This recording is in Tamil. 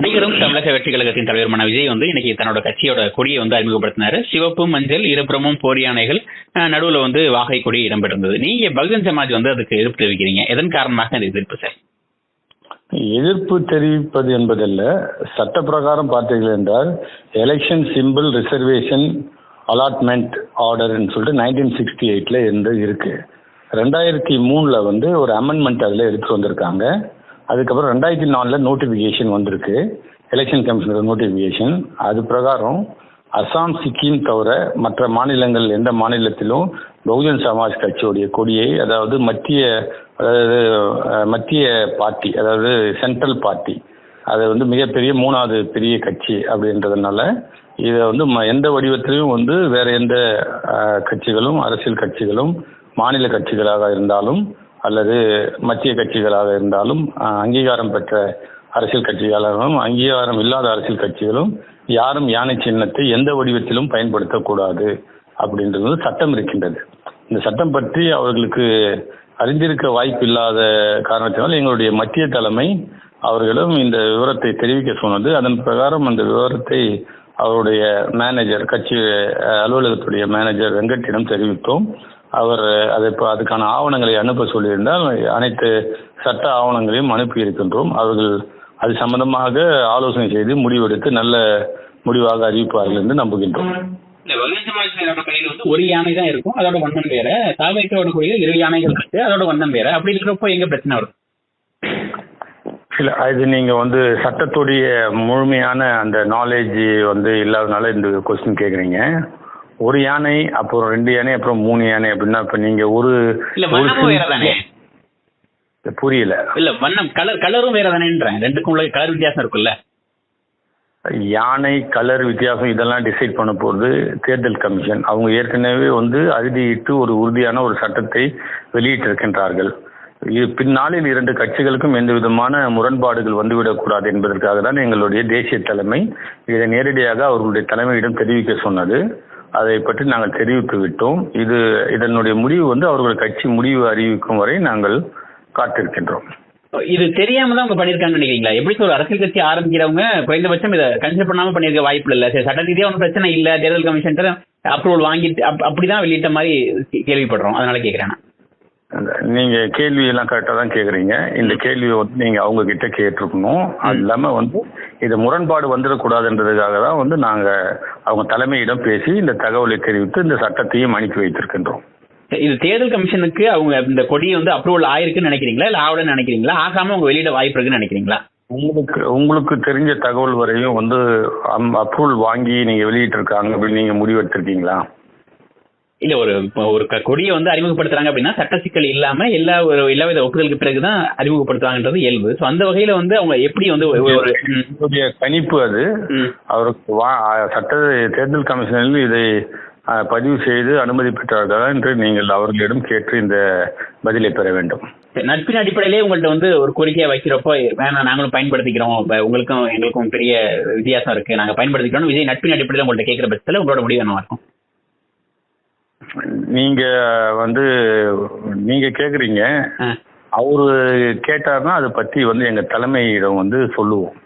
நடிகரும் தமிழக வெற்றி கழகத்தின் தலைவருமான விஜய் வந்து இன்னைக்கு தன்னோட கட்சியோட கொடியை வந்து அறிமுகப்படுத்தினாரு. சிவப்பு மஞ்சள் இருபுறமும் போர் யானைகள் நடுவுல வந்து வாகை கொடி இடம்பெற்றிருந்தது. நீங்க பகுஜன் சமாஜ் வந்து அதுக்கு எதிர்ப்பு தெரிவிக்கிறீங்க. எதன் காரணமாக அந்த எதிர்ப்பு சார்? எதிர்ப்பு தெரிவிப்பது என்பதல்ல. சட்ட பிரகாரம் பார்த்தீர்கள் என்றால் எலெக்ஷன் சிம்பிள் ரிசர்வேஷன் அலாட்மெண்ட் ஆர்டர்னு சொல்லிட்டு நைன்டீன் சிக்ஸ்டி எயிட்ல இருந்து இருக்கு. ரெண்டாயிரத்தி மூணில் வந்து ஒரு அமெண்ட்மெண்ட் அதில் எடுத்து வந்திருக்காங்க. அதுக்கப்புறம் ரெண்டாயிரத்தி நாலில் நோட்டிஃபிகேஷன் வந்திருக்கு. எலெக்ஷன் கமிஷனோட நோட்டிஃபிகேஷன் அது பிரகாரம் அசாம் சிக்கிம் தவிர மற்ற மாநிலங்கள் எந்த மாநிலத்திலும் பகுஜன் சமாஜ் கட்சியுடைய கொடியை அதாவது மத்திய அதாவது மத்திய பார்ட்டி அதாவது சென்ட்ரல் பார்ட்டி அது வந்து மிகப்பெரிய மூணாவது பெரிய கட்சி அப்படின்றதுனால இதை வந்து ம- எந்த வடிவத்திலையும் வந்து வேற எந்த கட்சிகளும் அரசியல் கட்சிகளும் மாநில கட்சிகளாக இருந்தாலும் அல்லது மத்திய கட்சிகளாக இருந்தாலும் அங்கீகாரம் பெற்ற அரசியல் கட்சிகளாகவும் அங்கீகாரம் இல்லாத அரசியல் கட்சிகளும் யாரும் யானை சின்னத்தை எந்த வடிவத்திலும் பயன்படுத்தக்கூடாது அப்படின்றது சட்டம் இருக்கின்றது. இந்த சட்டம் பற்றி அவர்களுக்கு அறிந்திருக்க வாய்ப்பு இல்லாத காரணத்தினால் எங்களுடைய மத்திய தலைமை அவர்களிடம் இந்த விவரத்தை தெரிவிக்க சொன்னது. அதன் பிரகாரம் அந்த விவரத்தை அவருடைய மேனேஜர் கட்சி அலுவலகத்துடைய மேனேஜர் வெங்கட்டிடம் தெரிவித்தோம். அவர் அதை இப்போ அதுக்கான ஆவணங்களை அனுப்ப சொல்லியிருந்தால் அனைத்து சட்ட ஆவணங்களையும் அனுப்பி இருக்கின்றோம். அவர்கள் அது சம்பந்தமாக ஆலோசனை செய்து முடிவெடுத்து நல்ல முடிவாக அறிவிப்பார்கள் என்று நம்புகின்றோம். ஒரு யானை தான் இருக்கும். அதோட வண்ணம் வேற. தாவேக்கோட கொடியில் இரு யானைகள் இருக்கு. அதோட வண்ணம் வேற. அப்படி இருக்கிறப்போ எங்க பிரச்சனை வரும்? இல்ல இது நீங்க வந்து சட்டத்துடைய முழுமையான அந்த நாலேஜ் வந்து இல்லாதனால இந்த கொஸ்டின் கேக்குறீங்க. ஒரு யானை அப்புறம் ரெண்டு யானை அப்புறம் மூணு யானை அப்படின்னா இப்ப நீங்க ஒரு புரியல. இல்ல வண்ணம் கலர் கலரும் வேற தானேன்றேன் ரெண்டுக்கும் உள்ள கலர் வித்தியாசம் இருக்குல்ல? யானை கலர் வித்தியாசம் இதெல்லாம் டிசைட் பண்ண போறது தேர்தல் கமிஷன். அவங்க ஏற்கனவே வந்து அறுதியிட்டு ஒரு உறுதியான ஒரு சட்டத்தை வெளியிட்டிருக்கின்றார்கள். இது பின்னாளில் இரண்டு கட்சிகளுக்கும் எந்த விதமான முரண்பாடுகள் வந்துவிடக்கூடாது என்பதற்காக தான் எங்களுடைய தேசிய தலைமை இதை நேரடியாக அவர்களுடைய தலைமையிடம் தெரிவிக்க சொன்னது. அதை பற்றி நாங்கள் தெரிவித்து விட்டோம். இது இதனுடைய முடிவு வந்து அவர்கள் கட்சி முடிவு அறிவிக்கும் வரை நாங்கள் காத்திருக்கின்றோம். இது தெரியாம தான் அவங்க பண்ணிருக்காங்கன்னு நினைக்கிறீங்களா? எப்படி ஒரு அரசியல் கட்சி ஆரம்பிக்கிறவங்க குறைந்தபட்சம் இதை கன்சிடர் பண்ணாம பண்ணிருக்க வாய்ப்பு இல்ல சரி சட்ட ரீதியா ஒன்றும் பிரச்சனை இல்ல. தேர்தல் கமிஷன் அப்ரூவல் வாங்கிட்டு அப்படிதான் வெளியிட்ட மாதிரி கேள்விப்படுறோம். அதனால கேக்குறேன் நீங்க கேள்வி எல்லாம் கரெக்டா தான் கேக்குறீங்க. இந்த கேள்வியை வந்து நீங்க அவங்க கிட்ட கேட்டிருக்கணும் அது இல்லாம வந்து இது முரண்பாடு வந்துடக்கூடாதுன்றதுக்காக தான் வந்து நாங்க அவங்க தலைமையிடம் பேசி இந்த தகவலை தெரிவித்து இந்த சட்டத்தையும் அனுப்பி வைத்திருக்கின்றோம். இது தேர்தல் கமிஷனுக்கு அவங்க இந்த கொடியை வந்து அப்ரூவல் ஆயிருக்குன்னு நினைக்கிறீங்களா? இல்ல ஆவலன்னு நினைக்கிறீங்களா? ஆகாம அவங்க வெளியிட வாய்ப்பு இருக்குன்னு நினைக்கிறீங்களா? உங்களுக்கு உங்களுக்கு தெரிஞ்ச தகவல் வரையும் வந்து அப்ரூவல் வாங்கி நீங்க வெளியிட்டிருக்காங்க அப்படின்னு நீங்க முடிவெடுத்திருக்கீங்களா? இல்ல ஒரு ஒரு கொடியை வந்து அறிமுகப்படுத்துறாங்க அப்படின்னா சட்ட சிக்கல் இல்லாம எல்லா ஒரு எல்லாவித ஒப்புதலுக்கு பிறகுதான் அறிமுகப்படுத்துவாங்கன்றது இயல்பு. ஸோ அந்த வகையில வந்து அவங்க எப்படி வந்து ஒரு கணிப்பு அது. அவருக்கு சட்ட தேர்தல் கமிஷனில் இதை பதிவு செய்து அனுமதி பெற்றார்களா என்று நீங்கள் அவர்களிடம் கேட்டு இந்த பதிலை பெற வேண்டும். நட்பின் அடிப்படையிலே உங்கள்ட்ட வந்து ஒரு கோரிக்கையை வைக்கிறப்போ வேணாம் நாங்களும் பயன்படுத்திக்கிறோம். உங்களுக்கும் எங்களுக்கும் பெரிய வித்தியாசம் இருக்கு. நாங்க பயன்படுத்திக்கிறோம். விஜய் நட்பின் அடிப்படையில் உங்கள்ட்ட கேட்கிற பட்சத்தில் உங்களோட முடிவு என்னவா இருக்கும்? நீங்க வந்து நீங்க கேக்குறீங்க. அவரு கேட்டாருன்னா அதை பத்தி வந்து எங்க தலைமையிடம் வந்து சொல்லுவோம்